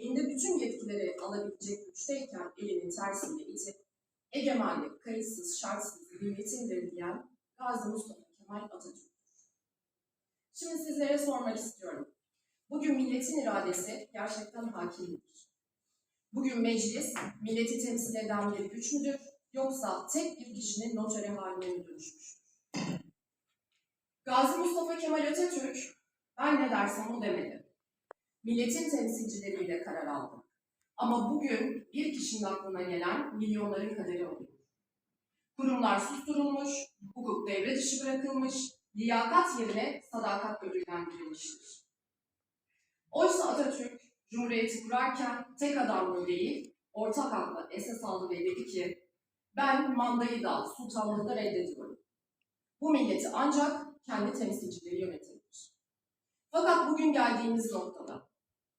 elinde bütün yetkileri alabilecek güçteyken elinin tersiyle itip egemenlik kayıtsız şartsız milletindir diyen Gazi Mustafa Kemal Atatürk. Şimdi sizlere sormak istiyorum. Bugün milletin iradesi gerçekten hakim midir? Bugün meclis milleti temsil eden bir güç müdür yoksa tek bir kişinin notere haline mi dönüşmüştür? Gazi Mustafa Kemal Atatürk ben ne dersem o demedi. Milletin temsilcileriyle karar aldı. Ama bugün bir kişinin aklına gelen milyonların kaderi oluyor. Kurumlar susturulmuş, hukuk devre dışı bırakılmış, liyakat yerine sadakat ödüllendirilmiştir. Oysa Atatürk, Cumhuriyeti kurarken tek adamlı değil, ortak akla esas aldı ve dedi ki, ben mandayı da sultanlığı da reddediyorum. Bu milleti ancak kendi temsilcileri yönetebilir. Fakat bugün geldiğimiz noktada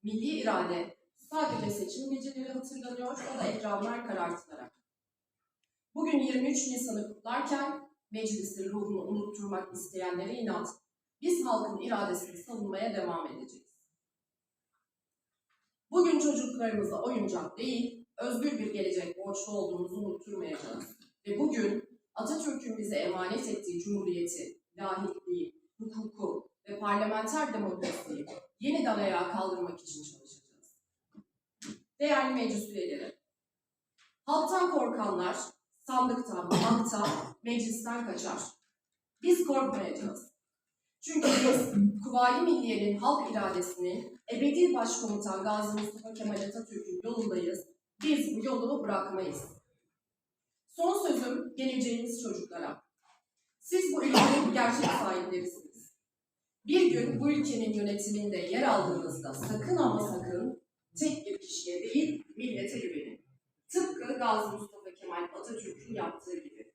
milli irade sadece seçim geceleri hatırlanıyor, o da ekranlar karartılarak. Bugün 23 Nisan'ı kutlarken meclisin ruhunu unutturmak isteyenlere inat, biz halkın iradesini savunmaya devam edeceğiz. Bugün çocuklarımıza oyuncak değil, özgür bir gelecek borçlu olduğumuzu unutturmayacağız. Ve bugün Atatürk'ün bize emanet ettiği cumhuriyeti, lahitliği, hukuku parlamenter demokrasiyi yeniden ayağa kaldırmak için çalışacağız. Değerli meclis üyeleri, halktan korkanlar sandıktan, banktan, meclisten kaçar. Biz korkmayacağız. Çünkü biz Kuvayi Milliye'nin halk iradesinin ebedi başkomutan Gazi Mustafa Kemal Atatürk'ün yolundayız. Biz bu yolu bırakmayız. Son sözüm geleceğimiz çocuklara. Siz bu ülkenin gerçek sahiplerisiniz. Bir gün bu ülkenin yönetiminde yer aldığınızda sakın ama sakın tek bir kişiye değil millete güvenin. Tıpkı Gazi Mustafa Kemal Atatürk'ün yaptığı gibi.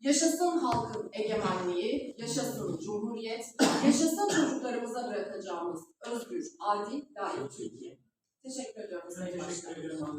Yaşasın halkın egemenliği, yaşasın cumhuriyet, yaşasın çocuklarımıza bırakacağımız özgür, adil, layık Türkiye. Teşekkür ediyorum. Sayın Başkanım.